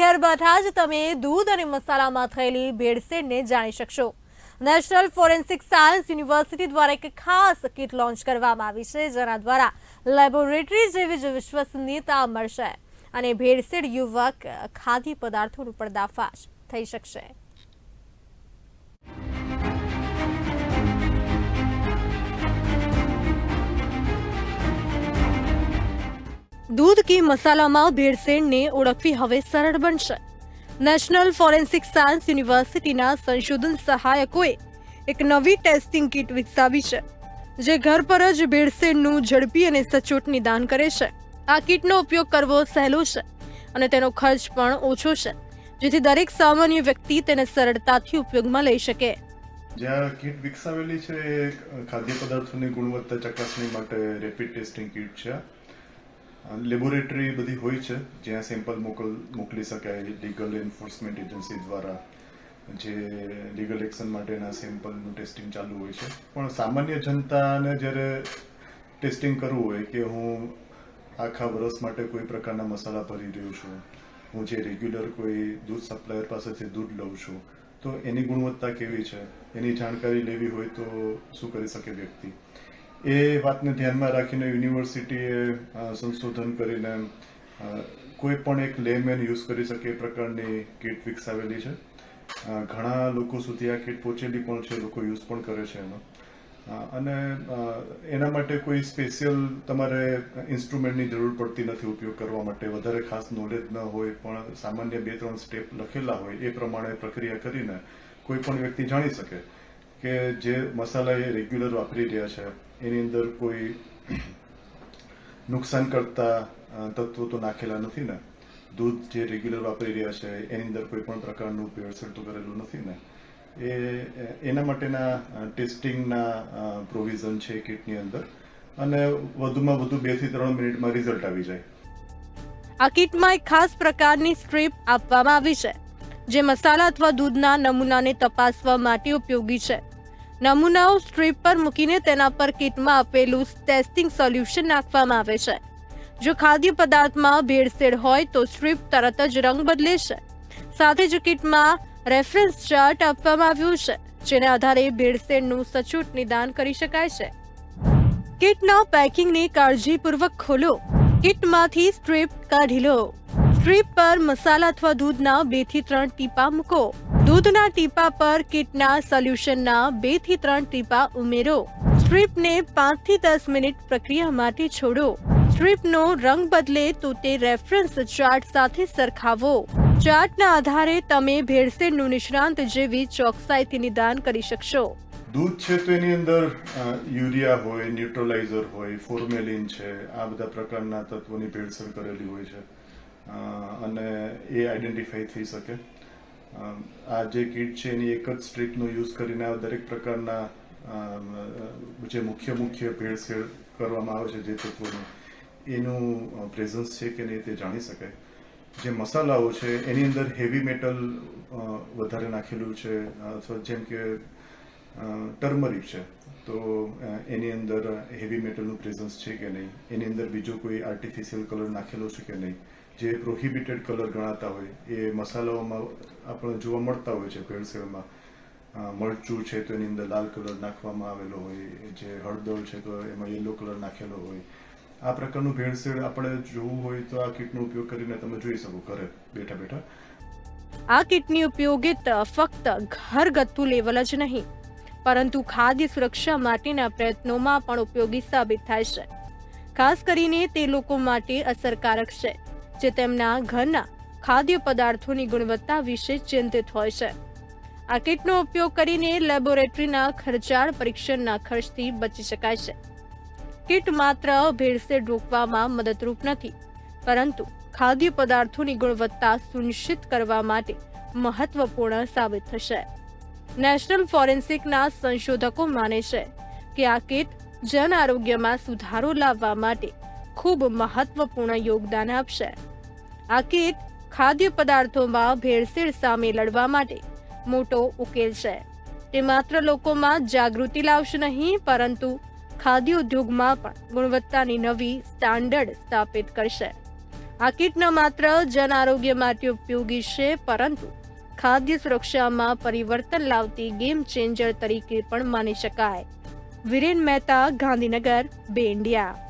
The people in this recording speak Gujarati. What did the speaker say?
ઘેર બેઠા જ તમે દૂધ અને મસાલામાં થયેલી ભેળસેળને જાણી શકશો. નેશનલ ફોરેન્સિક સાયન્સ યુનિવર્સિટી દ્વારા એક ખાસ કિટ લોન્ચ કરવામાં આવી છે, જેના દ્વારા લેબોરેટરી જેવી જ વિશ્વસનીયતા મળશે અને ભેળસેળ યુવક ખાદ્ય પદાર્થોનું પર્દાફાશ થઈ શકશે. દૂધ કે મસાલામાં ભેળસેળને ઓળખવી હવે સરળ બનશે. નેશનલ ફોરેન્સિક સાયન્સ યુનિવર્સિટીના સંશોધન સહાયકોએ એક નવી ટેસ્ટિંગ કિટ વિકસાવી છે, જે ઘર પર જ ભેળસેળનું ઝડપી અને સચોટ નિદાન કરે છે. આ કિટનો ઉપયોગ કરવો સહેલો છે અને તેનો ખર્ચ પણ ઓછો છે, જેથી દરેક સામાન્ય વ્યક્તિ તેને સરળતાથી ઉપયોગમાં લઈ શકે. જ્યાં કીટ વિકસાવેલી છે ખાદ્ય પદાર્થોની ગુણવત્તા ચકાસણી માટે રેપિડ ટેસ્ટિંગ કીટ છે. લેબોરેટરી બધી હોય છે, જ્યાં સેમ્પલ મોકલ, મોકલી શકાય લીગલ એન્ફોર્સમેન્ટ એજન્સી દ્વારા, જે લીગલ એક્શન માટેના સેમ્પલનું ટેસ્ટિંગ ચાલુ હોય છે. પણ સામાન્ય જનતાને જ્યારે ટેસ્ટિંગ કરવું હોય કે હું આખા વર્ષ માટે કોઈ પ્રકારના મસાલા ભરી રહ્યો છું, હું જે રેગ્યુલર કોઈ દૂધ સપ્લાયર પાસેથી દૂધ લઉં છું, તો એની ગુણવત્તા કેવી છે? એની જાણકારી લેવી હોય તો શું કરી શકે વ્યક્તિ? એ વાતને ધ્યાનમાં રાખીને યુનિવર્સિટીએ સંશોધન કરીને કોઈ પણ એક લેમેન યુઝ કરી શકે એ પ્રકારની કીટ વિકસાવેલી છે. ઘણા લોકો સુધી આ કીટ પહોંચેલી પણ છે, લોકો યુઝ પણ કરે છે એનો. અને એના માટે કોઈ સ્પેશિયલ તમારે ઇન્સ્ટ્રુમેન્ટની જરૂર પડતી નથી ઉપયોગ કરવા માટે. વધારે ખાસ નોલેજ ન હોય, પણ સામાન્ય બે ત્રણ સ્ટેપ લખેલા હોય એ પ્રમાણે પ્રક્રિયા કરીને કોઈ પણ વ્યક્તિ જાણી શકે. કે જે મસાલા એ રેગ્યુલર વાપરી રહ્યા છે, એની અંદર કોઈ નુકસાન કરતા તત્વો તો નાખેલા નથી ને? દૂધ જે રેગ્યુલર વાપરી રહ્યા છે, એની અંદર કોઈ પણ પ્રકારનું ભેળસેળ તો કરેલું નથી ને? એ એના માટેના ટેસ્ટિંગના પ્રોવિઝન છે કિટની અંદર. અને વધુમાં વધુ બેથી ત્રણ મિનિટમાં રિઝલ્ટ આવી જાય. આ કિટમાં એક ખાસ પ્રકારની સ્ટ્રીપ આપવામાં આવી છે, જે મસાલા અથવા દૂધના નમૂનાને તપાસવા માટે ઉપયોગી છે. નમૂનાઓ સ્ટ્રીપ પર મૂકીને તેના પર કિટમાં આપેલું ટેસ્ટિંગ સોલ્યુશન નાખવામાં આવે છે. જો ખાદ્ય પદાર્થમાં ભેળસેળ હોય તો સ્ટ્રીપ તરત જ રંગ બદલે છે સાથે જ કિટમાં રેફરન્સ ચાર્ટ આપવામાં આવ્યું છે, જેના આધારે ભેળસેળનું સચોટ નિદાન કરી શકાય છે. કીટના પેકિંગને કાળજીપૂર્વક ખોલો. કિટમાંથી સ્ટ્રીપ કાઢી લો. સ્ટ્રીપ પર મસાલા અથવા દૂધના બેથી ત્રણ ટીપા મૂકો. દૂધના ટીપા પર કીટના સોલ્યુશનના બેથી ત્રણ ટીપા ઉમેરો. સ્ટ્રીપને પાંચથી દસ મિનિટ પ્રક્રિયા માટે છોડો. સ્ટ્રીપનો રંગ બદલે તો તે રેફરન્સ ચાર્ટ સાથે સરખાવો. ચાર્ટના આધારે તમે ભેળસેળનું નિષ્ણાંત જેવી ચોકસાઈથી નિદાન કરી શકશો. દૂધ છે તો એની અંદર યુરિયા હોય, ન્યુટ્રલાઇઝર હોય, ફોર્મેલિન છે, આ બધા પ્રકારના તત્વોની ભેળસેળ કરેલી હોય છે. અને એ આઈડેન્ટિફાઈ થઈ શકે. આ જે કીટ છે એની એક જ સ્ટ્રીપનો યુઝ કરીને આ દરેક પ્રકારના જે મુખ્ય મુખ્ય ભેળસેળ કરવામાં આવે છે જે તત્વોનું, એનું પ્રેઝન્સ છે કે નહીં તે જાણી શકાય જે મસાલાઓ છે, એની અંદર હેવી મેટલ વધારે નાખેલું છે, અથવા જેમ કે ટર્મરિક છે, તો એની અંદર હેવી મેટલનું પ્રેઝન્સ છે કે નહીં? એની અંદર બીજો કોઈ આર્ટિફિશિયલ કલર નાખેલો છે કે નહીં? જે પ્રોહિબિટેડ કલર ગણાતા હોય, એ મસાલાઓમાં આપણે જોવા મળતા હોય છે ભેળસેળમાં મરચું છે તો એની અંદર લાલ કલર નાખવામાં આવેલો હોય, જે હળદર છે તો એમાં યલો કલર નાખેલો હોય. આ પ્રકારનું ભેળસેળ આપણે જોવું હોય તો આ કીટનો ઉપયોગ કરીને તમે જોઈ શકો ઘરે, બેઠા બેઠા. આ કીટની ઉપયોગિતા ફક્ત ઘરગથ્થુ લેવલ જ નહીં, પરંતુ ખાદ્ય સુરક્ષા માટેના પ્રયત્નોમાં પણ ઉપયોગી સાબિત થાય છે. ખાસ કરીને તે લોકો માટે અસરકારક છે. જે તેમના ઘરના ખાદ્ય પદાર્થોની ગુણવત્તા વિશે ચિંતિત હોય છે. આ કીટનો ઉપયોગ કરીને લેબોરેટરીના ખર્ચાળ પરીક્ષણના ખર્ચથી બચી શકાય છે. કીટ માત્ર ભેળસેળ રોકવામાં મદદરૂપ નથી, પરંતુ ખાદ્ય પદાર્થોની ગુણવત્તા સુનિશ્ચિત કરવા માટે મહત્વપૂર્ણ સાબિત થશે. નેશનલ ફોરેન્સિકના સંશોધકો માને છે કે આ કીટ જન આરોગ્યમાં સુધારો લાવવા માટે ખૂબ મહત્વપૂર્ણ યોગદાન આપશે. આ કીટ ખાદ્ય પદાર્થોમાં ભેળસેળ સામે લડવા માટે મોટો ઉકેલ છે. તે માત્ર લોકોમાં જાગૃતિ લાવશે નહીં, પરંતુ ખાદ્ય ઉદ્યોગમાં પણ ગુણવત્તાની નવી સ્ટાન્ડર્ડ સ્થાપિત કરશે. આ કીટ ન માત્ર જન આરોગ્ય માટે ઉપયોગી છે, પરંતુ ખાદ્ય સુરક્ષામાં પરિવર્તન લાવતી ગેમ ચેન્જર તરીકે પણ માની શકાય. વિરેન મહેતા, ગાંધીનગર, બે ઇન્ડિયા.